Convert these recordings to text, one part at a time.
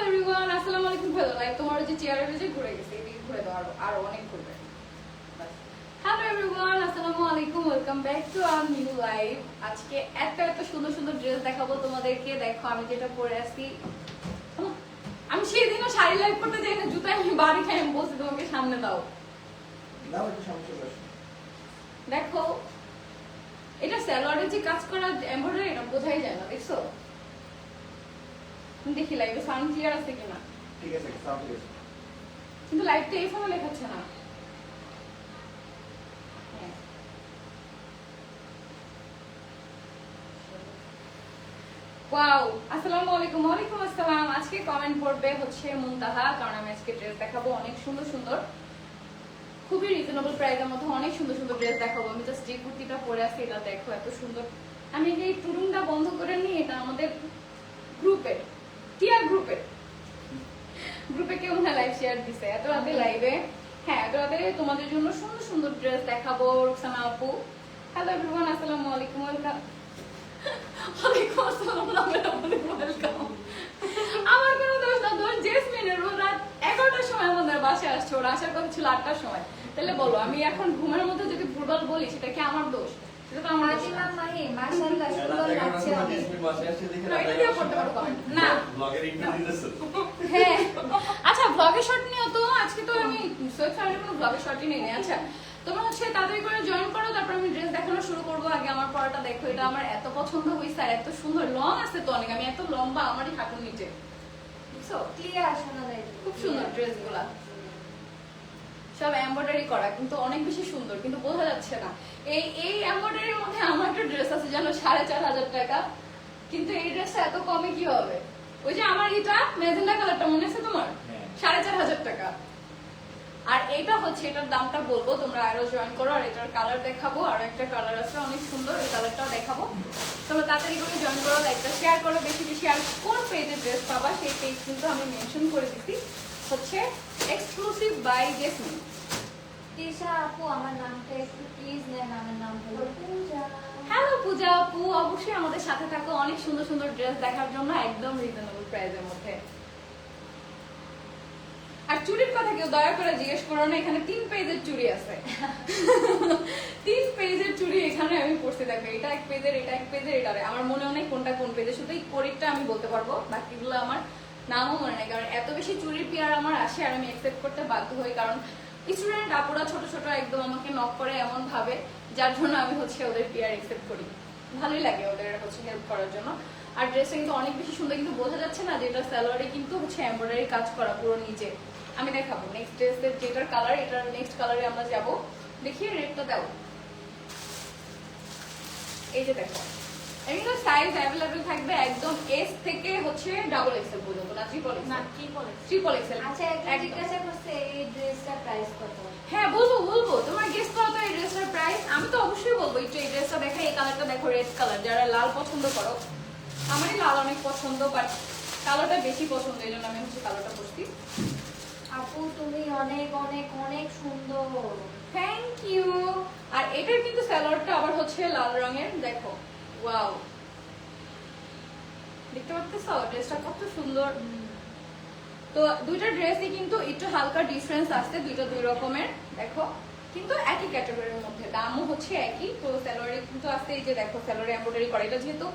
Everyone আসসালামু আলাইকুম ভালো লাইক তোমার যে চেয়ারে যে ঘুরে গেছে। এদিকে ঘুরে দাও আরও আরও অনেক ঘুরবে। হ্যালো এভরিওয়ান আসসালামু আলাইকুম welcome back to our new live আজকে এত এত সুন্দর সুন্দর ড্রেস দেখাবো তোমাদেরকে। দেখো আমি যেটা পরে আসছি। আমি সেই দিনও শাড়ি লাইভ করতে যাই না জুতা আমি বাড়ি খাই আমি বলছি তোমাকে সামনে দাও। আসো। দেখো এটা স্যালোয়ারের যে কাজ করা এমব্রয়ডারি এটা বোঝাই যায় না দেখছ? দেখি লাইভে সাউন্ড ক্লিয়ার আছে কিনা? ঠিক আছে সাউন্ড আছে। কিন্তু লাইভটা এই ফোনে লেখাচ্ছে না? হ্যাঁ। ওয়াও আসসালামু আলাইকুম ওয়ালাইকুম আসসালাম। আজকে কমেন্ট করবে হচ্ছে মুনতাহা কারণ আমি আজকে ড্রেস দেখাবো অনেক সুন্দর সুন্দর। খুবই রিজনেবল প্রাইসের মধ্যে অনেক সুন্দর সুন্দর ড্রেস দেখাবো। আমি জাস্ট যে কুর্তিটা পরে আছি এটা দেখো এত সুন্দর। আমি এই টুরুংটা বন্ধ করে নিই এটা আমাদের গ্রুপের টিয়ার গ্রুপের গ্রুপে কেউ না লাইভ শেয়ার দিছে। এত রাতে লাইভে হ্যাঁ এত রাতে তোমাদের জন্য সুন্দর সুন্দর ড্রেস দেখাবো রুকসানা আপু। হ্যালো এভরিওয়ান আসসালামু আলাইকুম ওয়েলকাম ওয়ালাইকুম আসসালাম ওয়েলকাম আমার কোনো দোষ না দোষ জেসমিনের। ও রাত এগারোটার সময় আমাদের বাসায় আসছে। ওরা আসার কথা ছিল আটটার সময়। তাহলে বলো আমি এখন ঘুমের মধ্যে যদি ফুটবল বলি সেটা কি আমার দোষ? সেটা তো আমার। মাহি মাশাআল্লাহ না, comment। না ব্লগের ইন্টারভিউ দিতেছো? হ্যাঁ। আচ্ছা ব্লগের শট নিও তো। আজকে তো আমি সৈয়দ সাহেবের কোনো ব্লগের শটই নেই আচ্ছা তোমরা হচ্ছে তাড়াতাড়ি করে জয়েন করো তারপর আমি ড্রেস দেখানো শুরু করব। আগে আমার পড়াটা দেখো এটা আমার এত পছন্দ হয়েছে আর এত সুন্দর। লং আছে তো অনেক আমি এত লম্বা আমারই হাঁটুর নিচে। বুঝছ? ক্লিয়ার শোনা যায় খুব সুন্দর ড্রেসগুলা। সব এমব্রয়ডারি করা কিন্তু অনেক বেশি সুন্দর কিন্তু বোঝা যাচ্ছে না। এই এই এমব্রয়ডারির মধ্যে আমার একটা ড্রেস আছে জানো সাড়ে চার হাজার টাকা। কিন্তু এই ড্রেসটা এত কমে কি হবে? ওই যে আমার এটা মেজেন্ডা কালারটা মনে আছে তোমার? হ্যাঁ। সাড়ে চার হাজার টাকা। আর এটা হচ্ছে এটার দামটা বলব তোমরা আরও জয়েন করো আর এটার কালার দেখাবো আর একটা কালার আছে অনেক সুন্দর এই কালারটাও দেখাবো। তোমরা তাড়াতাড়ি করে জয়েন করো লাইকটা শেয়ার করো বেশি বেশি আর কোন পেজে ড্রেস পাবা সেই পেজ কিন্তু আমি মেনশন করে দিচ্ছি হচ্ছে এক্সক্লুসিভ বাই জেসমিন তিশা আপু আমার নামটা একটু প্লিজ নেন আমার নাম হলো পূজা। হ্যালো পূজা আপু। অবশ্যই আমাদের সাথে থাকো অনেক সুন্দর সুন্দর ড্রেস দেখার জন্য একদম রিজনেবল প্রাইসের মধ্যে। আর চুড়ির কথা কেউ দয়া করে জিজ্ঞেস করো না এখানে তিন পেজের চুড়ি আছে। তিন পেজের চুড়ি এখানে আমি পড়তে দেখো এটা এক পেজের এটা এক পেজের এটা। আমার মনে নেই কোনটা কোন পেজে শুধু এই কোরিটটা আমি বলতে পারব বাকিগুলো আমার নামও মনে নেই, কারণ এত বেশি চুরির পেয়ার আমার আসে আর আমি একসেপ্ট করতে বাধ্য হই, কারণ স্টুডেন্ট আপুরা ছোট ছোট একদম আমাকে নক করে এমন ভাবে, যার জন্য আমি হচ্ছে ওদের পেয়ার একসেপ্ট করি। ভালোই লাগে ওদের হচ্ছে হেল্প করার জন্য। আর ড্রেসটা কিন্তু অনেক বেশি সুন্দর, কিন্তু বোঝা যাচ্ছে না যে এটা স্যালোয়ারে কিন্তু হচ্ছে এমব্রয়ডারি কাজ করা পুরো নিজে। আমি দেখাবো নেক্সট ড্রেসের যেটার কালার এটার নেক্সট কালারে আমরা যাব। দেখি রেটটা দাও। এই যে দেখো। এগুলো সাইজ অ্যাভেলেবেল থাকবে একদম এস থেকে হচ্ছে ডাবল এক্সেল পর্যন্ত না ট্রিপল না এক্সেল বলে ট্রিপল এক্সেল আচ্ছা একটা জিজ্ঞাসা করছে এই ড্রেসটা প্রাইস কত? হ্যাঁ বলব বলব। তোমার গেস করো তো এই ড্রেসটার প্রাইস আমি তো অবশ্যই বলব একটু এই ড্রেসটা দেখো এই কালারটা দেখো রেড কালার যারা লাল পছন্দ করো আমারই লাল অনেক পছন্দ বাট কালোটা বেশি পছন্দ এই জন্য আমি হচ্ছে কালোটা পরছি আপু তুমি অনেক অনেক অনেক সুন্দর। থ্যাংক ইউ আর এটার কিন্তু স্যালোয়ারটা আবার হচ্ছে লাল রঙের দেখো। ওয়াও দেখতে ড্রেসটা কত সুন্দর। তো দুইটা ড্রেসই কিন্তু একটু হালকা ডিফারেন্স দুইটা দুই রকমের, দেখো। কিন্তু একই ক্যাটাগরির মধ্যে। দামও হচ্ছে একই। তো কিন্তু এই যে দেখো এটা যেহেতু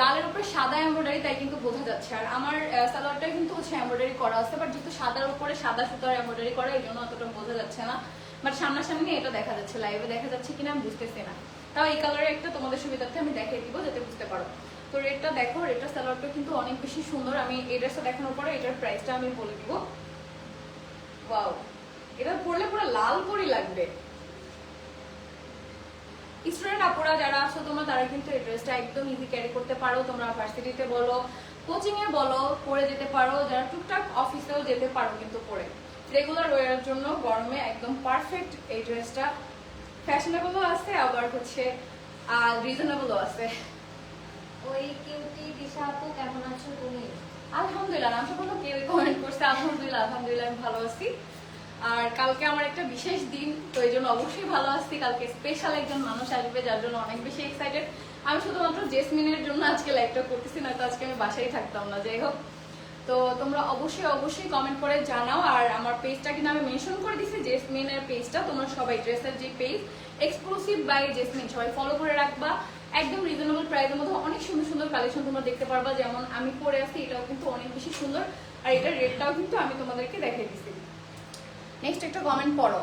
লালের উপরে সাদা এমব্রয়ডারি তাই কিন্তু বোঝা যাচ্ছে। আর আমার স্যালোয়ারটা কিন্তু হচ্ছে এমব্রয়ডারি করা আছে বাট যেহেতু সাদার উপরে সাদা সুতার এমব্রয়ডারি করা, এই জন্য অতটা বোঝা যাচ্ছে না। বাট সামনাসামনি এটা দেখা যাচ্ছে লাইভে দেখা যাচ্ছে কিনা আমি বুঝতেছি না। তাও এই কালারের একটা তোমাদের সুবিধার্থে আমি দেখিয়ে দিব যাতে বুঝতে পারো। তো রেটটা দেখো, রেটটা স্যালোয়ারটা কিন্তু অনেক বেশি সুন্দর। আমি এই ড্রেসটা দেখানোর পরে এটার প্রাইসটা আমি বলে দিব। ওয়াও এটা পরলে পুরো লাল পরি লাগবে। স্টুডেন্ট আপুরা যারা আছো তোমরা, তারা কিন্তু এই ড্রেসটা একদম ইজি ক্যারি করতে পারো। তোমরা ভার্সিটিতে বলো কোচিং এ বলো, পরে যেতে পারো। যারা টুকটাক অফিসেও যেতে পারো কিন্তু পরে। রেগুলার ওয়ারের জন্য গরমে একদম পারফেক্ট এই ড্রেসটা ফ্যাশনেবলও আছে আবার হচ্ছে আর রিজনেবলও আছে। ওই কিউটি দিশা আপু কেমন আছো তুমি? আলহামদুলিল্লাহ আমি কোনো কেউ কমেন্ট করছে আলহামদুলিল্লাহ আলহামদুলিল্লাহ আমি ভালো আছি। আর কালকে আমার একটা বিশেষ দিন তো এই জন্য অবশ্যই ভালো আছি। কালকে স্পেশাল একজন মানুষ আসবে যার জন্য অনেক বেশি এক্সাইটেড আমি শুধুমাত্র জেসমিনের জন্য আজকে লাইভটা করতেছি না তো আজকে আমি বাসায় থাকতাম না। যাই হোক তো তোমরা অবশ্যই অবশ্যই কমেন্ট করে জানাও। আর আমার পেজটা কিন্তু আমি মেনশন করে দিছি জেসমিনের পেজটা তোমরা সবাই ড্রেসের যে পেজ এক্সক্লুসিভ বাই জেসমিন সবাই ফলো করে রাখবা। একদম রিজনেবল প্রাইসের মধ্যে অনেক সুন্দর সুন্দর কালেকশন তোমরা দেখতে পারবা। যেমন আমি পরে আছি, এটাও কিন্তু অনেক বেশি সুন্দর। আর এটার রেটটাও কিন্তু আমি তোমাদেরকে দেখিয়ে দিছি নেক্সট একটা কমেন্ট পড়ো।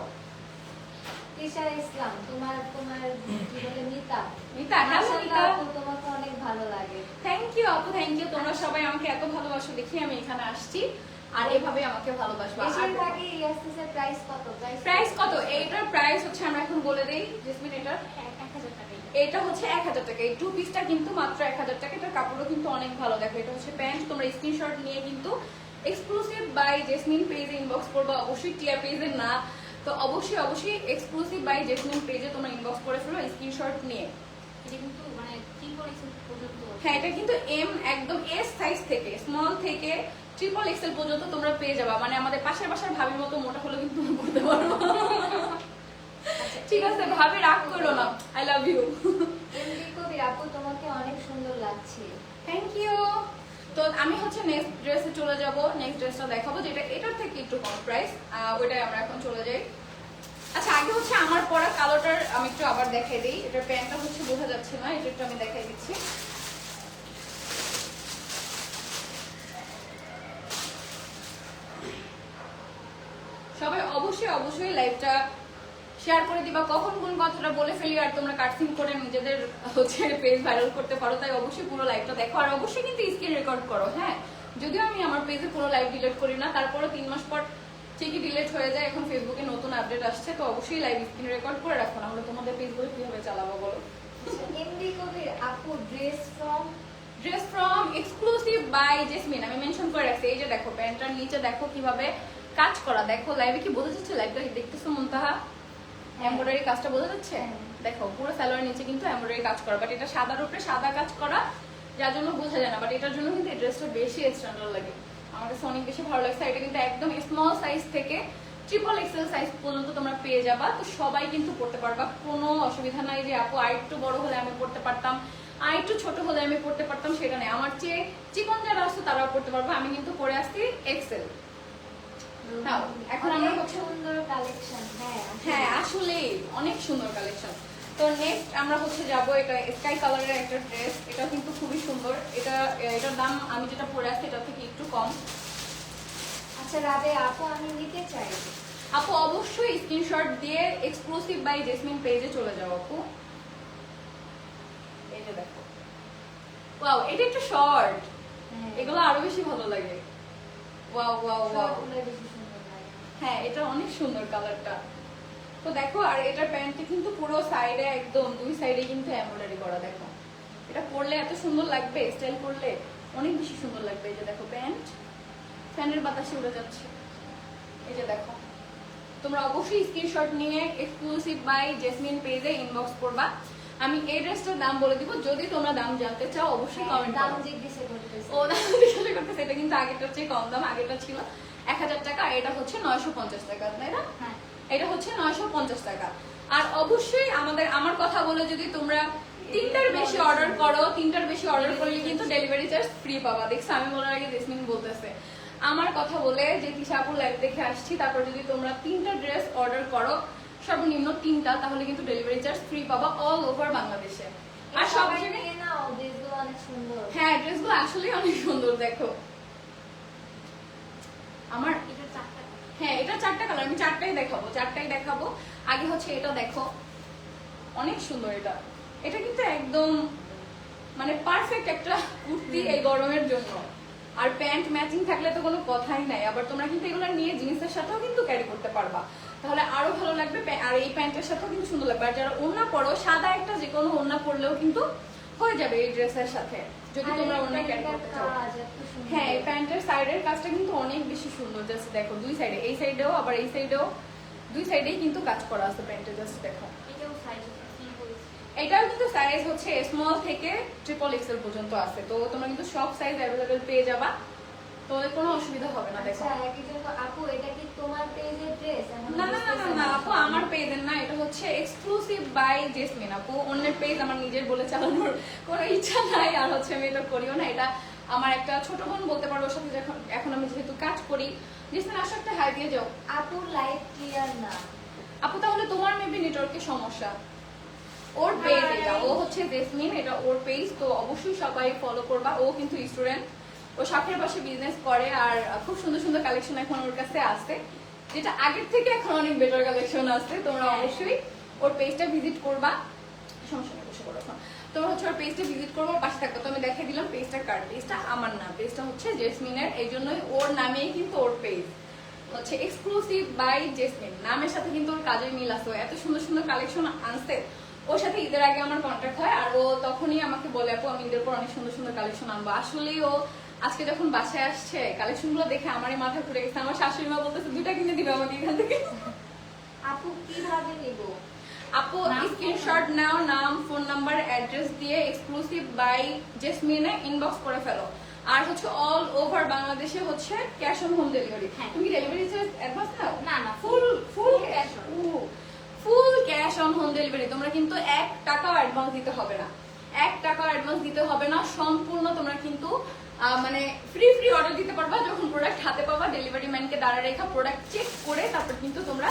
তিশা ইসলাম তোমার তোমার কি বলে মিতা? মিতা, মাশাআল্লাহ, মিতা। তোমাকে অনেক ভালো লাগে। থ্যাংক ইউ আপু থ্যাংক ইউ তোমরা সবাই আমাকে এত ভালোবাসো দেখি আমি এখানে আসছি। আর এভাবে আমাকে ভালোবাসবা। আর- বেশিরভাগই ইয়াসিসের প্রাইস কত? প্রাইস কত? এইটার প্রাইস হচ্ছে আমরা এখন বলে দেই জেসমিন এটার এটা হচ্ছে এক হাজার টাকা। এই টু পিসটা কিন্তু মাত্র এক হাজার টাকা। এটার কাপড়ও কিন্তু অনেক ভালো দেখো। এটা হচ্ছে প্যান্ট তোমরা স্ক্রিনশট নিয়ে কিন্তু এক্সক্লুসিভ বাই জেসমিন পেজে ইনবক্স করবা। অবশ্যই টিয়া পেজে না। তো অবশ্যই অবশ্যই এক্সক্লুসিভ বাই জেসমিন পেজে তোমরা ইনবক্স করে ফেলো স্ক্রিনশট নিয়ে। হ্যাঁ এটা কিন্তু এম একদম এস সাইজ থেকে স্মল থেকে ট্রিপল এক্সেল পর্যন্ত তোমরা পেয়ে যাবা। মানে আমাদের পাশের বাসার ভাবির মতো মোটা হলে কিন্তু তুমি করতে পারো। ঠিক আছে ভাবে রাগ করো না। আই লাভ ইউ কবির আপু তোমাকে অনেক সুন্দর লাগছে। থ্যাংক ইউ তো আমি হচ্ছে নেক্সট ড্রেসে চলে যাব নেক্সট ড্রেসটা দেখাবো, যেটা এটার থেকে একটু কম প্রাইস ওইটাই আমরা এখন চলে যাই। আচ্ছা আগে হচ্ছে আমার পরা কালোটার আমি একটু আবার দেখাই দিই। এটার প্যান্টটা হচ্ছে বোঝা যাচ্ছে না এটা একটু আমি দেখাই দিচ্ছি। সবাই অবশ্যই অবশ্যই লাইভটা শেয়ার করে দিবা কখন কোন কথাটা বলে ফেলি আর তোমরা কাটসিং করে নিজেদের হচ্ছে পেজ ভাইরাল করতে পারো তাই অবশ্যই পুরো লাইভটা দেখো। আর অবশ্যই কিন্তু স্ক্রিন রেকর্ড করো হ্যাঁ? যদিও আমি আমার পেজে পুরো লাইভ ডিলিট করি না তারপরে তিন মাস পর ঠিকই ডিলিট হয়ে যায় এখন ফেসবুকে নতুন আপডেট আসছে তো অবশ্যই লাইভ স্ক্রিন রেকর্ড করে রাখো না আমরা তোমাদের পেজগুলো কীভাবে চালাবো বলো? এমডি কবির আপু dress from dress from exclusive by Jesmin আমি মেনশন করে রাখছি এই যে দেখো প্যান্টটার নিচে দেখো কীভাবে কাজ করা দেখো লাইভে কি বোঝা যাচ্ছে? লাইভটা দেখতেছো মুনতাহা? এমব্রয়ডারি কাজটা বোঝা যাচ্ছে? হ্যাঁ। দেখো পুরো সালোয়ার নিচে কিন্তু এমব্রয়ডারি কাজ করা বাট এটা সাদার উপরে সাদা কাজ করা যার জন্য বোঝা যায় না বাট এটার জন্য কিন্তু এই ড্রেসটা বেশি স্ট্যান্ডার্ড লাগে। আমার কাছে অনেক বেশি ভালো লাগছে এটা কিন্তু একদম স্মল সাইজ থেকে ট্রিপল এক্সেল সাইজ পর্যন্ত তোমরা পেয়ে যাবা। তো সবাই কিন্তু পড়তে পারবা কোনো অসুবিধা নাই যে আপু আর একটু বড় হলে আমি পড়তে পারতাম আর একটু ছোট হলে আমি পড়তে পারতাম সেটা নেই। আমার চেয়ে চিকন যারা আসতো তারাও পড়তে পারবে আমি কিন্তু পরে আসছি এক্সেল নাও, এখন আমরা অনেক সুন্দর কালেকশন হ্যাঁ হ্যাঁ আসলে অনেক সুন্দর কালেকশন তো নেক্সট আমরা হচ্ছে যাব এটা স্কাই কালারের একটা ড্রেস এটা কিন্তু খুবই সুন্দর। এটা এটার দাম আমি যেটা পরে আছি এটা থেকে একটু কম। আচ্ছা রাবে আপু আমি নিতে চাই। আপু অবশ্যই স্ক্রিনশট দিয়ে এক্সক্লুসিভ বাই জেসমিন পেজে চলে যাও আপু। এই যে দেখো। ওয়াও এটা একটু শর্ট হ্যাঁ। এগুলো আরও বেশি ভালো লাগে। ওয়াও ওয়াও ওয়াও হ্যাঁ এটা অনেক সুন্দর কালারটা তো দেখো আর এটার প্যান্টটা কিন্তু পুরো সাইডে একদম দুই সাইডে কিন্তু এমব্রয়ডারি করা দেখো। এটা পরলে এত সুন্দর লাগবে স্টাইল করলে অনেক বেশি সুন্দর লাগবে। এই যে দেখো প্যান্ট ফ্যানের বাতাসে উড়ে যাচ্ছে। এই যে দেখো। তোমরা অবশ্যই স্ক্রিনশট নিয়ে এক্সক্লুসিভ বাই জেসমিন পেজে ইনবক্স করবা। আমি এই ড্রেসটার দাম বলে দিব। যদি তোমরা দাম জানতে চাও অবশ্যই কমেন্ট দাম জিজ্ঞেস করতেছে। ও দাম জিজ্ঞাসা করতেছে এটা কিন্তু আগেরটার চেয়ে কম দাম আগেরটা ছিল এক হাজার টাকা আর এটা হচ্ছে নয়শো পঞ্চাশ টাকা তাই না? হ্যাঁ। এটা হচ্ছে নয়শো পঞ্চাশ টাকা। আর অবশ্যই আমাদের আমার কথা বলে যদি তোমরা তিনটার বেশি অর্ডার করো তিনটার বেশি অর্ডার করলে কিন্তু ডেলিভারি চার্জ ফ্রি পাবা। দেখছ আমি বলার আগে জেসমিন বলতেছে। আমার কথা বলে যে তিশাপুর লাইভ দেখে আসছি তারপর যদি তোমরা তিনটা ড্রেস অর্ডার করো সর্বনিম্ন তিনটা তাহলে কিন্তু ডেলিভারি চার্জ ফ্রি পাবা অল ওভার বাংলাদেশে। আর সব জায়গায় হ্যাঁ ড্রেসগুলো আসলে অনেক সুন্দর দেখো। আমার হ্যাঁ এটা চারটা কালার আমি চারটাই দেখাবো চারটাই দেখাবো। আগে হচ্ছে এটা দেখো। অনেক সুন্দর এটা। এটা কিন্তু একদম মানে পারফেক্ট একটা কুর্তি এই গরমের জন্য। আর প্যান্ট ম্যাচিং থাকলে তো কোনো কথাই নাই। আবার তোমরা কিন্তু এগুলো নিয়ে জিনিসের সাথেও কিন্তু ক্যারি করতে পারবা। তাহলে আরও ভালো লাগবে আর এই প্যান্টের সাথেও কিন্তু সুন্দর লাগবে। আর যারা ওড়না পরো সাদা একটা যে কোনো ওড়না পরলেও কিন্তু হয়ে যাবে এই ড্রেসের সাথে। যদি তোমরা ওড়না ক্যারি করতে চাও। হ্যাঁ এই প্যান্টের সাইডের কাজটা কিন্তু অনেক বেশি সুন্দর। জাস্ট দেখো দুই সাইডে এই সাইডেও আবার এই সাইডেও দুই সাইডেই কিন্তু কাজ করা আছে প্যান্টে জাস্ট দেখো। এটাও কিন্তু সাইজ হচ্ছে স্মল থেকে ট্রিপল এক্সেল পর্যন্ত আছে। তো তোমরা কিন্তু সব সাইজ অ্যাভেলেবেল পেয়ে যাবা। তো এর কোনো অসুবিধা হবে না দেখো। আচ্ছা আপু এটা কি তোমার পেজের ড্রেস না না না না আপু আমার পেজের না এটা হচ্ছে এক্সক্লুসিভ বাই জেসমিন আপু। অন্যের পেজ আমার নিজের বলে চালানোর কোনো ইচ্ছা নাই আর হচ্ছে আমি এটা করিও না। এটা আমার একটা ছোট বোন বলতে পারব সাথে যখন এখন আমি যেহেতু কাজ করি। জেসমিন আসো একটা হাই দিয়ে যাও। আপুর লাইট ক্লিয়ার না। আপু তাহলে তোমার মেবি নেটওয়ার্কের সমস্যা। ওর পেজ এটা ও হচ্ছে জেসমিন এটা ওর পেজ তো অবশ্যই সবাই ফলো করবা। ও কিন্তু স্টুডেন্ট ও শখের বসে বিজনেস করে আর খুব সুন্দর সুন্দর কালেকশন এখন ওর কাছে আছে। যেটা আগের থেকে এখন অনেক বেটার কালেকশন আছে। তোমরা হ্যাঁ। অবশ্যই ওর পেজটা ভিজিট করবা। সমস্যা নেই বসে পড়ো তোমরা হচ্ছে ওর পেজটা ভিজিট করব পাশে থাকব। তো আমি দিলাম পেজটা কার? পেজটা আমার না। পেজটা হচ্ছে জেসমিনের। এই জন্যই ওর নামেই কিন্তু ওর পেজ হচ্ছে এক্সক্লুসিভ বাই জেসমিন। নামের সাথে কিন্তু ওর কাজের মিল আছে। এত সুন্দর সুন্দর কালেকশন আনছে। ওর সাথে ঈদের আগে আমার কন্ট্যাক্ট হয় আর ও তখনই আমাকে বলে আপু আমি ঈদের পর অনেক সুন্দর সুন্দর কালেকশন আনব। আসলেই ও আজকে যখন বাসায় আসছে কালেকশনগুলো দেখে আমারই মাথা ঘুরে গেছে। আমার শাশুড়ি মা বলতেছে দুইটা কিনে দিবে আমাকে এখান থেকে। আপু কীভাবে নিব? আপু স্ক্রিনশট নাও নাম ফোন নাম্বার অ্যাড্রেস দিয়ে এক্সক্লুসিভ বাই জেসমিনে ইনবক্স করে ফেলো। আর হচ্ছে অল ওভার বাংলাদেশে হচ্ছে ক্যাশ অন হোম ডেলিভারি। তুমি ডেলিভারি চার্জ অ্যাডভান্স নাও? না, না, full full cash full cash on home delivery তোমরা কিন্তু এক টাকাও অ্যাডভান্স দিতে হবে না। এক টাকাও অ্যাডভান্স দিতে হবে না সম্পূর্ণ তোমরা কিন্তু মানে ফ্রি ফ্রি অর্ডার দিতে পারবা যখন প্রোডাক্ট হাতে পাবা ডেলিভারি ম্যানকে দাঁড়া রেখা প্রোডাক্ট চেক করে তারপর কিন্তু তোমরা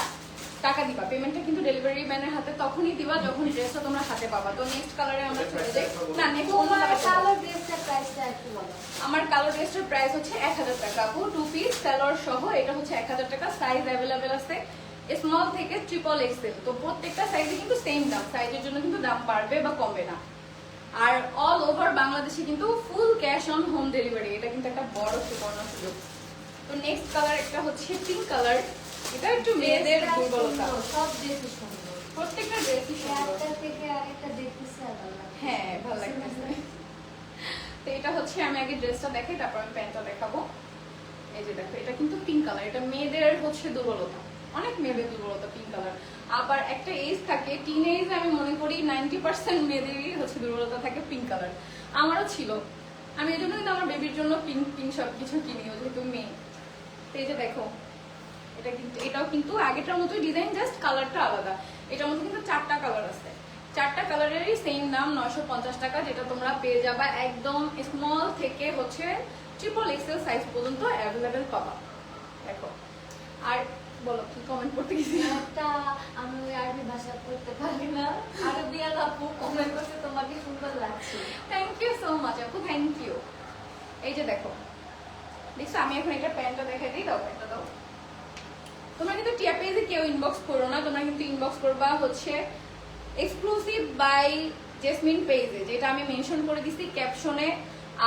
টাকা দিবা। পেমেন্টটা কিন্তু ডেলিভারি ম্যানের হাতে তখনই দিবা যখন ড্রেসটা তোমরা হাতে পাবা। তো নেক্সট কালারে আমরা চলে যাই। না নেক্সট তোমার কালার ড্রেসটার প্রাইসটা একটু বলো। আমার কালো ড্রেসটার প্রাইস হচ্ছে এক হাজার টাকা। আপু টু পিস স্যালোয়ার সহ এটা হচ্ছে এক হাজার টাকা। সাইজ অ্যাভেলেবেল আছে। স্মল থেকে ট্রিপল এক্সেল তো প্রত্যেকটা সাইজে কিন্তু সেম দাম। সাইজের জন্য কিন্তু দাম বাড়বে বা কমবে না। বাংলাদেশে কিন্তু full cash on home delivery এটা কিন্তু একটা বড় সুবর্ণ সুযোগ। তো নেক্সট কালার একটা হচ্ছে পিঙ্ক কালার এটা একটু মেয়েদের দুর্বলতা। সব ড্রেসই সুন্দর। প্রত্যেকটা ড্রেসই সুন্দর। থেকে আরেকটা দেখতেছে। হ্যাঁ ভালো লাগতেছে। তো এটা হচ্ছে আমি আগে ড্রেসটা দেখাই তারপর আমি প্যান্টটা দেখাবো। এই যে দেখো এটা কিন্তু পিঙ্ক কালার এটা মেয়েদের হচ্ছে দুর্বলতা। অনেক মেয়েদের দুর্বলতা পিঙ্ক কালার আবার একটা এজ থাকে টিন এজ আমি মনে করি নাইনটি পার্সেন্ট মেয়েদেরই হচ্ছে দুর্বলতা থাকে পিঙ্ক কালার আমারও ছিল। আমি এই জন্য কিন্তু আমার বেবির জন্য পিঙ্ক পিঙ্ক সব কিছু কিনি যেহেতু মেয়ে। তো এই যে দেখো, এটা কিন্তু, এটাও কিন্তু আগেটার মতোই ডিজাইন জাস্ট কালারটা আলাদা। এটার মধ্যে কিন্তু চারটা কালার আছে। চারটা কালারেরই সেম দাম নশো পঞ্চাশ টাকা, যেটা তোমরা পেয়ে যাবা একদম স্মল থেকে হচ্ছে ট্রিপল এক্সেল সাইজ পর্যন্ত অ্যাভেলেবেল পাবা। দেখো। আর বলো কি কমেন্ট করতে গেছি? একটা আমি ওই আরবি ভাষা পড়তে পারি না। আরবি আর আপু কমেন্ট করছে তোমাকে সুন্দর লাগছে। থ্যাংক ইউ সো মাচ আপু থ্যাংক ইউ এই যে দেখো দেখছ আমি এখন এটা প্যান্টটা দেখাই দিই দাও প্যান্টটা দাও। তোমরা কিন্তু টিয়া পেজে কেউ ইনবক্স করো না তোমরা কিন্তু ইনবক্স করবা হচ্ছে এক্সক্লুসিভ বাই জেসমিন পেজে যেটা আমি মেনশন করে দিছি ক্যাপশনে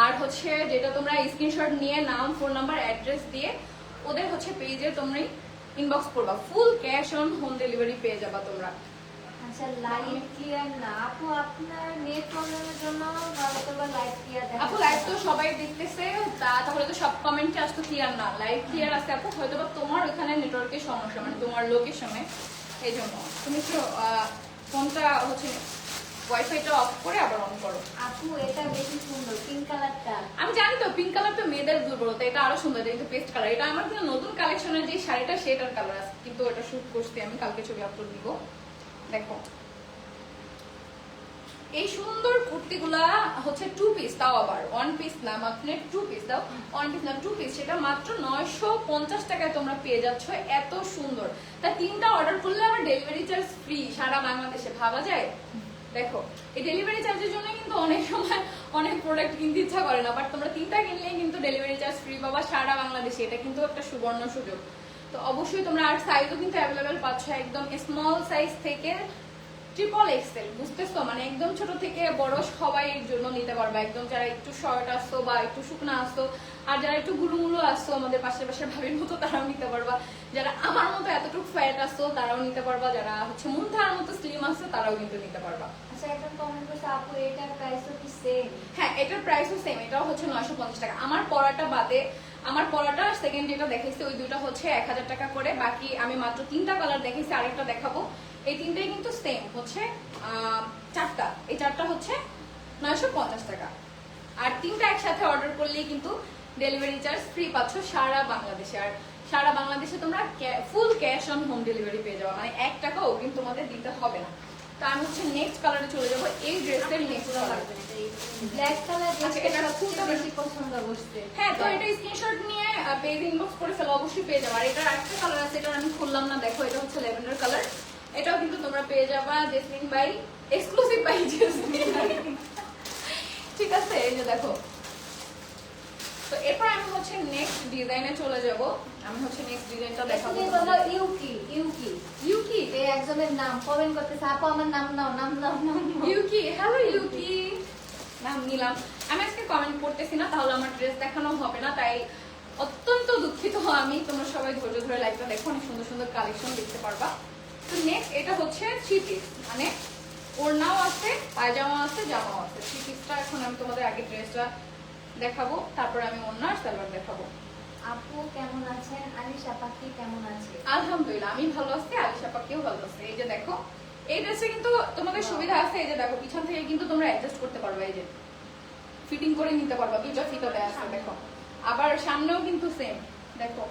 আর হচ্ছে যেটা তোমরা স্ক্রিনশট নিয়ে নাম ফোন নাম্বার অ্যাড্রেস দিয়ে ওদের হচ্ছে পেজে তোমরা ইনবক্স করবা। Full cash on home delivery পেয়ে যাবা তোমরা। আচ্ছা ক্লিয়ার না। আপু আপনার নেট প্রবলেমের জন্য হয়তো বা লাইট ক্লিয়ার দেখা আপু লাইভ তো সবাই দেখতেছে তা তাহলে তো সব কমেন্টে আসতো ক্লিয়ার না। লাইভ ক্লিয়ার আছে আপু হয়তো বা তোমার ওখানে নেটওয়ার্কের সমস্যা মানে তোমার লোকেশনে এই জন্য। তুমি আহ, ফোনটা হচ্ছে ওয়াইফাইটা অফ করে আবার অন করো। আপু এটা বেশি সুন্দর পিঙ্ক কালারটা আমি জানি তো পিঙ্ক কালার তো মেয়েদের দুর্বলতা এটা আরও সুন্দর এটা পেস্ট কালার এটা আমার কিন্তু নতুন কালেকশনের যে শাড়িটা সেটার কালার আছে কিন্তু এটা শুট করছি আমি কালকে ছবি আপলোড দিব দেখো। এই সুন্দর কুর্তিগুলা হচ্ছে টু পিস তাও আবার ওয়ান পিস না আপনি টু পিস দাও ওয়ান পিস না টু পিস সেটা মাত্র নয়শো পঞ্চাশ টাকায় তোমরা পেয়ে যাচ্ছ এত সুন্দর। তা তিনটা অর্ডার করলে আমার ডেলিভারি চার্জ ফ্রি সারা বাংলাদেশে ভাবা যায়? দেখো, এই ডেলিভারি চার্জের জন্য কিন্তু অনেক সময় অনেক প্রোডাক্ট কিনতে ইচ্ছা করে না বাট তোমরা তিনটা কিনলেই কিন্তু ডেলিভারি চার্জ ফ্রি পাবা সারা বাংলাদেশে, এটা কিন্তু একটা সুবর্ণ সুযোগ। তো অবশ্যই তোমরা আর সাইজও কিন্তু অ্যাভেলেবেল পাচ্ছ, একদম স্মল সাইজ থেকে ট্রিপল এক্সেল বুঝতেছো? মানে একদম ছোট থেকে বড় সবাই এর জন্য নিতে পারবা। একদম যারা একটু শর্ট আসছো বা একটু শুকনো আসছো আর যারা একটু গুলুমুলু আসছো আমাদের পাশের পাশের ভাবির মতো তারাও নিতে পারবা। যারা আমার মতো এতটুকু ফ্যাট আসছো তারাও নিতে পারবা। যারা হচ্ছে মুন্থার মতো স্লিম আসছো তারাও কিন্তু নিতে পারবা। আচ্ছা একটা কমেন্ট করছে আপু এটার প্রাইসও কি সেম হ্যাঁ এটার প্রাইসও সেম এটাও হচ্ছে নয়শো পঞ্চাশ টাকা। আমার পড়াটা বাদে আমার পড়াটা সেকেন্ড যেটা দেখেছি ওই দুটো হচ্ছে এক হাজার টাকা করে। বাকি আমি মাত্র তিনটা কালার দেখেছি আরেকটা দেখাবো। এই তিনটাই কিন্তু সেম হচ্ছে আহ, চারটা। এই চারটা হচ্ছে নয়শো পঞ্চাশ টাকা। আর তিনটা একসাথে অর্ডার করলেই কিন্তু ডেলিভারি চার্জ ফ্রি পাচ্ছ সারা বাংলাদেশে। আর সারা বাংলাদেশে তোমরা full cash on home delivery পেয়ে যাবে। মানে এক টাকাও কিন্তু তোমাদের দিতে হবে না। তো আমি হচ্ছে নেক্সট কালারে চলে যাব। এই ড্রেসের নেক্সট কালার ব্ল্যাক কালার আচ্ছা, এটা বেশি পছন্দ হ্যাঁ তো এটা স্ক্রিনশট নিয়ে পেজ ইনবক্স করে ফেলো। অবশ্যই পেয়ে যাবে। আর এটার আরেকটা কালার আছে এটা আমি খুললাম না। দেখো এটা হচ্ছে ল্যাভেন্ডার কালার এটাও কিন্তু তোমরা পেয়ে যাবা Jesmin by exclusive by Jesmin ঠিক আছে এই যে দেখো। তো এরপর আমি হচ্ছে নেক্সট ডিজাইনে চলে যাব। আমি হচ্ছে নেক্সট ডিজাইনটা দেখাবো বলো ইউকি ইউকি ইউকি এই একজনের নাম। কমেন্ট করতেছে আপু আমার নাম নাও নাম নাও নাম নাও। ইউকি হ্যালো ইউকি নাম নিলাম। আমি আজকে কমেন্ট করতেছি না তাহলে আমার ড্রেস দেখানো হবে না তাই অত্যন্ত দুঃখিত আমি। তোমরা সবাই ধৈর্য ধরে লাইভটা দেখো অনেক সুন্দর সুন্দর কালেকশন দেখতে পারবা। তো নেক্সট এটা হচ্ছে থ্রি পিস মানে ওড়নাও আছে পায়জামা আছে জামাও আছে। থ্রি পিসটা এখন আমি তোমাদের আগে ড্রেসটা দেখাবো তারপর আমি ওড়না সালোয়ার দেখাবো। আপু কেমন আছেন? আলিশা পাখি কেমন আছে? আলহামদুলিল্লাহ আমি ভালো আছি আলিশা পাখিও ভালো আছে। এই যে দেখো এই ড্রেসে কিন্তু তোমাদের সুবিধা আছে এই যে দেখো পিছন থেকে কিন্তু তোমরা অ্যাডজাস্ট করতে পারবে এই যে ফিটিং করে নিতে পারবা দুইটা ফিতা দেয়া আছে দেখো। আবার সামনেও কিন্তু সেম দেখো।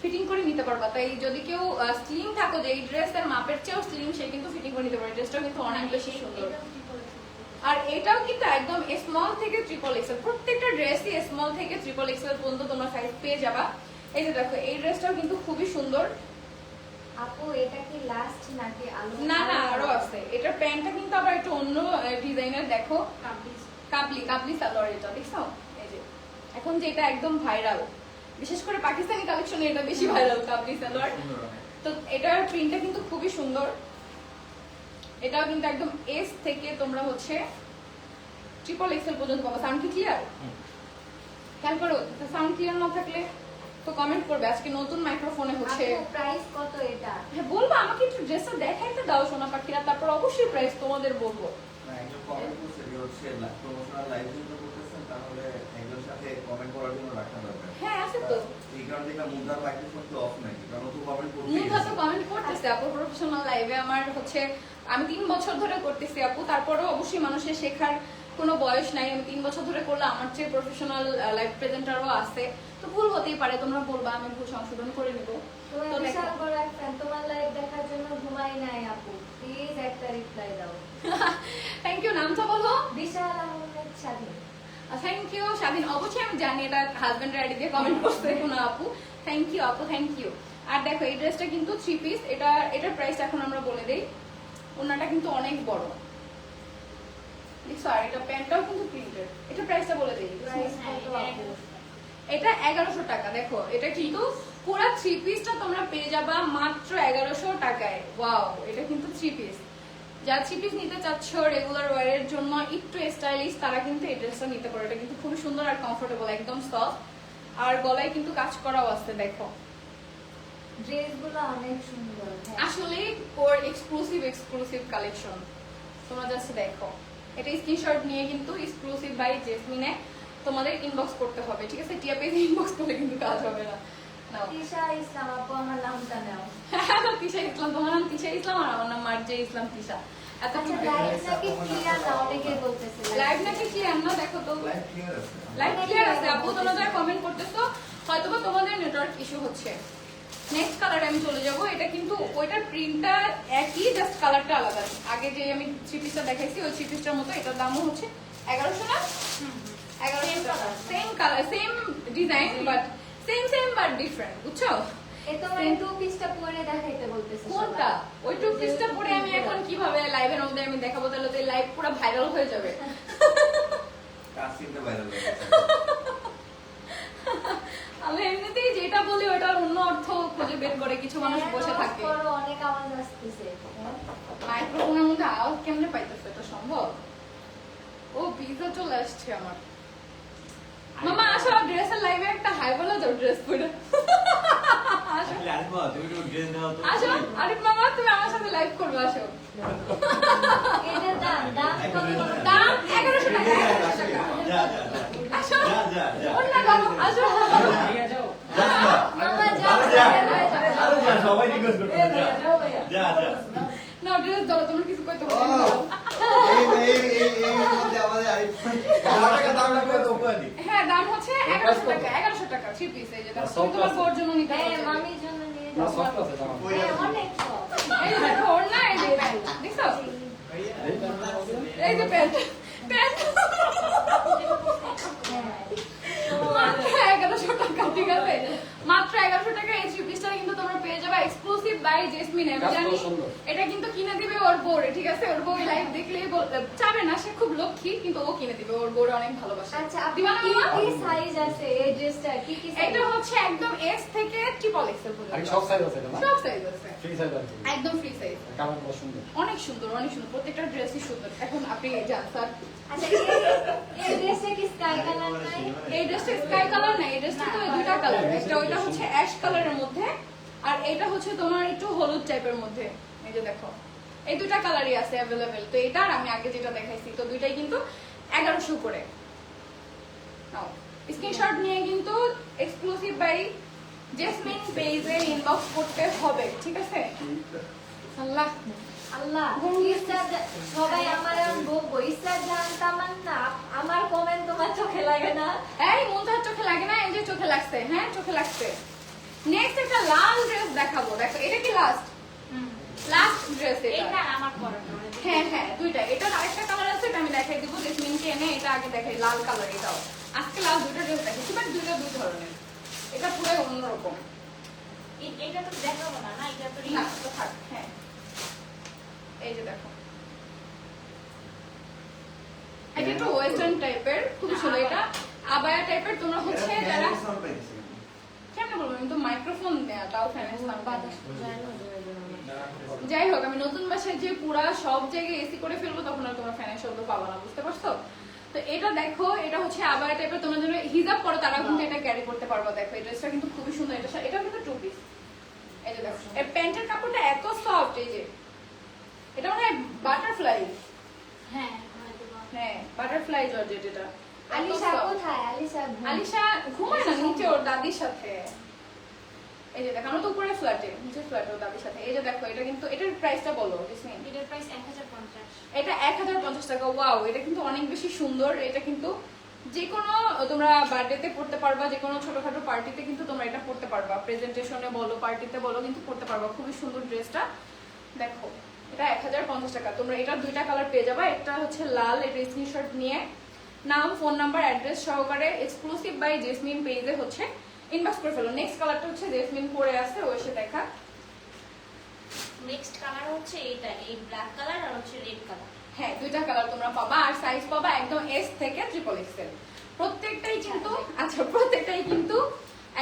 ফিটিং করে নিতে পারবা। তাই যদি কেউ স্লিম থাকো যে এই ড্রেসের মাপের চেয়েও স্লিম সে কিন্তু ফিটিং করে নিতে পারে ড্রেসটা কিন্তু অনেক বেশি সুন্দর। আর এটাও কিন্তু একদম স্মল থেকে ট্রিপল এক্সেল প্রত্যেকটা ড্রেসই স্মল থেকে ট্রিপল এক্সেল পর্যন্ত তোমরা সাইজ পেয়ে যাবা। এই যে দেখো এই ড্রেসটাও কিন্তু খুবই সুন্দর। আপু এটা কি লাস্ট নাকি আলো? না না আরও আছে। এটার প্যান্টটা কিন্তু আবার একটু অন্য ডিজাইনের দেখো। কাবলি। কাবলি সালোয়ার এটা দেখছ? এই যে। এখন যে এটা একদম ভাইরাল বিশেষ করে পাকিস্তানি কালেকশনে এটা বেশি ভাইরাল কাবলি সালোয়ার। তো এটার প্রিন্টটা কিন্তু খুবই সুন্দর। এটাও কিন্তু একদম এস থেকে তোমরা হচ্ছে ট্রিপল এক্সেল পর্যন্ত পাবো। সাউন্ড কি ক্লিয়ার খেয়াল করো সাউন্ড ক্লিয়ার না থাকলে তো কমেন্ট করবে। আজকে নতুন মাইক্রোফোনে হচ্ছে প্রাইস কত এটা? হ্যাঁ বলব আমাকে একটু ড্রেসটা দেখাইতে দাও সোনা পাখিরা। তারপর অবশ্যই প্রাইস তোমাদের বলব। না, একজন comment করছে তাহলে সাথে comment করার জন্য রাখা দরকার। হ্যাঁ আছে তো। এই কারণে তো off নাকি, কারণ তো comment করতেই মুথা তো কমেন্ট করতেছে আপু প্রফেশনাল লাইভে আমার হচ্ছে আমি তিন বছর ধরে করতেছি আপু তারপরেও অবশ্যই মানুষের শেখার কোনো বয়স নাই। আমি তিন বছর ধরে করলে আমার চেয়ে প্রফেশনাল লাইভ প্রেজেন্টারও আছে। তো ভুল হতেই পারে তোমরা বলবা আমি ভুল সংশোধন করে নিব। তোমার লাইভ দেখার জন্য ঘুমাই নাই আপু। প্লিজ একটা রিপ্লাই দাও। থ্যাংক ইউ নামটা বলো। বিশাল আহমেদ স্বাধীন থ্যাংক ইউ স্বাধীন অবশ্যই আমি জানি এটা হাজবেন্ড আইডি দিয়ে কমেন্ট করতে কোনো আপু। থ্যাংক ইউ আপু থ্যাংক ইউ আর দেখো এই ড্রেসটা কিন্তু থ্রি পিস এটা এটার প্রাইসটা এখন আমরা বলে দেই। ওনাটা কিন্তু অনেক বড়। দেখছ আর এটা প্যান্টটাও কিন্তু প্রিন্টেড এটা প্রাইসটা বলে দেই। এটা এগারোশো টাকা দেখো। এটা কিন্তু পুরো থ্রি পিসটা তোমরা পেয়ে যাবা মাত্র এগারোশো টাকায়। ওয়াও এটা কিন্তু থ্রি পিস যারা থ্রি পিস নিতে চাচ্ছ রেগুলার ওয়ারের জন্য একটু স্টাইলিশ তারা কিন্তু এই ড্রেসটা নিতে পারো। এটা কিন্তু খুবই সুন্দর আর কমফোর্টেবল একদম সফট আর গলায় কিন্তু কাজ করাও আছে দেখো। ড্রেসগুলো অনেক সুন্দর হ্যাঁ। আসলে ওর এক্সক্লুসিভ এক্সক্লুসিভ কালেকশন তোমরা জাস্ট দেখো। এটা স্ক্রিনশট নিয়ে কিন্তু এক্সক্লুসিভ বাই জেসমিনে তোমাদের ইনবক্স করতে হবে ঠিক আছে? টিয়া পেজে ইনবক্স করলে কিন্তু কাজ হবে না। তিশা ইসলাম আপু আমার নামটা নাও তিশা ইসলাম তোমার নাম তিশা ইসলাম আর আমার নাম মার্জে ইসলাম তিশা। আচ্ছা হয়তোবা তোমাদের নেটওয়ার্ক ইস্যু হচ্ছে। নেক্সট কালারে আমি চলে যাব। এটা কিন্তু ওইটার প্রিন্টটা একই জাস্ট কালারটা আলাদা। আগে যে আমি থ্রি পিসটা দেখাইছি ওই থ্রি পিসটার মতো এটার দামও হচ্ছে এগারোশো না? এগারোশো same colour same design but same same but different বুঝছ? এ তোমার টু পিসটা পরে দেখাইতে বলতেছে কোনটা? ওই টু পিসটা পরে আমি এখন কীভাবে লাইভের মধ্যে আমি দেখাবো তাহলে তো লাইভ পুরো ভাইরাল হয়ে যাবে। কাজ চিনতে viral হয়ে গেছে। আমি এমনিতেই যেটা বলি ওটার অন্য অর্থ খুঁজে বের করে কিছু মানুষ বসে থাকে। হ্যাঁ, অনেক আওয়াজ আসতেছে। মাইক্রোফোনের মধ্যে আওয়াজ কেমনে পাইতেছে? এটা সম্ভব? ও পিজা চলে আসছে আমার। মামা আসো ড্রেসের লাইভে একটা হাই বলে দাও ড্রেস পরে আসো তুমি তো। আরিফ মামা আমার সাথে লাইভ করবে আসো দাম এগারোশো টাকা। অন্য সবাই যা। যা। না ড্রেস ধরো তোমার কিছু কইতে ও, এই এই এই এই আমাদের আরিফ টাকা দাম লাগবে তো কোপানি। হ্যাঁ দাম হচ্ছে এগারোশো টাকা এগারোশো টাকা থ্রি পিস এই যে তোমার বোর জন্য নিতে হ্যাঁ মামির জন্য নিয়ে যাও soft আছে দাম। ওই হ্যাঁ আছে। অনেক soft। এই দেখো ওর না এই যে প্যান্ট দেখছ এই যে প্যান্ট প্যান্ট মাত্র এগারোশো টাকা ঠিক আছে মাত্র এগারোশো টাকা এই থ্রি পিসটা কিন্তু তোমরা পেয়ে যাবে এক্সক্লুসিভ বাই জেসমিন আমি জানি এটা কিন্তু কিনে দিবে ওর বোর ঠিক আছে? ওর বউ লাইভ দেখলেই চাবে না সে খুব লক্ষ্মী কিন্তু ও কিনে দিবে ওর বোর অনেক ভালোবাসে। আচ্ছা আপনি কি কি সাইজ আছে এই ড্রেসটা কি কি সাইজ এটা হচ্ছে একদম এস থেকে ট্রিপল এক্সেল পর্যন্ত। সব সাইজ আছে না? সব সাইজ আছে। ফ্রি সাইজ কি। একদম ফ্রি সাইজ কালার কত সুন্দর। অনেক সুন্দর অনেক সুন্দর। প্রত্যেকটা ড্রেসই সুন্দর। এখন আপনি যান স্যার। আচ্ছা এই- ড্রেসটা কি স্কাই কালার নাই? এই ড্রেসটা স্কাই কালার না এই ড্রেসটা তো দুইটা কালার একটা ওইটা হচ্ছে অ্যাশ কালারের মধ্যে। এটা হচ্ছে তোমার একটু হলুদ টাইপের মধ্যে। এই যে দেখো। এই দুইটা কালারই আছে অ্যাভেলেবেল তো এটা আর আমি আগে যেটা দেখাইছি তো দুইটাই কিন্তু এগারোশো করে। স্ক্রিনশট নিয়ে কিন্তু এক্সক্লুসিভ বাই জেসমিন পেজে ইনবক্স করতে হবে ঠিক আছে? আল্লাহ। আল্লাহ সবাই আমার বলব ইসা জানতাম না আমার কমেন্ট তোমার চোখে লাগে না। এই মুন্তার চোখে লাগে না এই যে চোখে লাগছে হ্যাঁ চোখে লাগছে। নেক্সট একটা লাল ড্রেস দেখাবো। দেখো এটা কি লাস্ট লাস্ট ড্রেস এটা। এটা আমার পরানো হ্যাঁ হ্যাঁ দুইটা এটার আরেকটা কালার আছে এটা আমি দেখাই দিব। জেসমিনকে এনে এটা আগে দেখাই লাল কালার এটাও। আজকে লাল দুটো ড্রেস দেখাচ্ছি বাট দুটো দুই ধরনের। এটা পুরো অন্যরকম। এটা তো দেখাবো না না? এটা তো না তো থাক হ্যাঁ। এই যে দেখো। এটা একটু ওয়েস্টার্ন টাইপের খুব সুন্দর। এটা আবায়া টাইপের তোমরা হচ্ছে যারা কেমন বলব আমি তো মাইক্রোফোন দেয়া তাও ফ্যানের বাতাস। যাই হোক আমি নতুন বাসায় যে পুরা সব জায়গায় এসি করে ফেলব তখন আর তোমার ফ্যানের শব্দ পাবো না বুঝতে পারছ? তো এটা দেখো এটা হচ্ছে আবার টাইপের তোমরা যেন হিজাব করো তারা কিন্তু এটা ক্যারি করতে পারব। দেখো এই ড্রেসটা কিন্তু খুবই সুন্দর এটা এটা কিন্তু টু পিস এই যে দেখো এই প্যান্টের কাপড়টা এত সফট এই যে। এটা মানে বাটারফ্লাই হ্যাঁ হ্যাঁ বাটারফ্লাই জর্জেট এটা। আলিশা কোথায়? আলিশা আলিশা ঘুমায় না নিচে ওর দাদির সাথে। এই যে দেখো আমরা তো উপরে ফ্ল্যাটে নিচে ফ্ল্যাটে ওর দাদির সাথে। এই যে দেখো এটা কিন্তু এটার প্রাইসটা বলো জেসমিন এটার প্রাইস এক হাজার পঞ্চাশ। এটা এক হাজার পঞ্চাশ টাকা ওয়াও এটা কিন্তু অনেক বেশি সুন্দর। এটা কিন্তু যে কোনো তোমরা বার্থডেতে পড়তে পারবা যে কোনো ছোটখাটো পার্টিতে কিন্তু তোমরা এটা পড়তে পারবা। প্রেজেন্টেশনে বলো পার্টিতে বলো কিন্তু পড়তে পারবা। খুবই সুন্দর ড্রেসটা দেখো এটা এক হাজার পঞ্চাশ টাকা। তোমরা এটা দুইটা কালার পেয়ে যাবা। একটা হচ্ছে লাল এটা স্ক্রিনশট নিয়ে। নাম ফোন নাম্বার অ্যাড্রেস সহকারে এক্সক্লুসিভ বাই জেসমিন পেজে হচ্ছে। ইনবক্স করে ফেলো। নেক্সট কালারটা হচ্ছে জেসমিন পরে আছে ও এসে দেখা। নেক্সট কালার হচ্ছে এইটা এই ব্ল্যাক কালার আর হচ্ছে রেড কালার হ্যাঁ দুইটা কালার তোমরা পাবা আর সাইজ পাবা একদম এস থেকে ট্রিপল এক্সেল প্রত্যেকটাই কিন্তু আচ্ছা প্রত্যেকটাই কিন্তু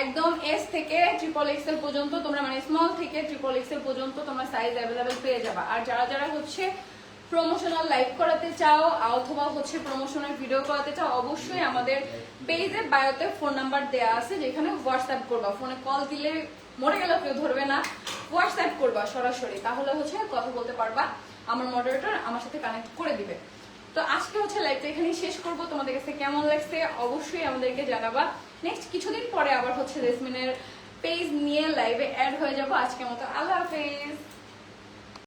একদম এস থেকে ট্রিপল এক্সেল পর্যন্ত তোমরা মানে স্মল থেকে ট্রিপল এক্সেল পর্যন্ত তোমরা সাইজ অ্যাভেলেবেল পেয়ে যাবা। আর যারা যারা হচ্ছে প্রমোশনাল লাইভ করাতে চাও, অথবা হচ্ছে প্রমোশনের ভিডিও করাতে চাও, অবশ্যই আমাদের পেজে বায়োতে ফোন নাম্বার দেওয়া আছে, যেখানে হোয়াটসঅ্যাপ করবা। ফোনে কল দিলে মরে গেলে কেউ ধরবে না। হোয়াটসঅ্যাপ করবা সরাসরি, তাহলে হচ্ছে কথা বলতে পারবা। আমার মডারেটর আমার সাথে কানেক্ট করে দিবে। তো আজকে হচ্ছে লাইভটা এখানেই শেষ করব। তোমাদের কাছে কেমন লাগছে অবশ্যই আমাদেরকে জানাবা। নেক্সট কিছুদিন পরে আবার হচ্ছে রেসমিনের পেজ নিয়ে লাইভে অ্যাড হয়ে যাব। আজকের মতো আল্লাহ হাফেজ।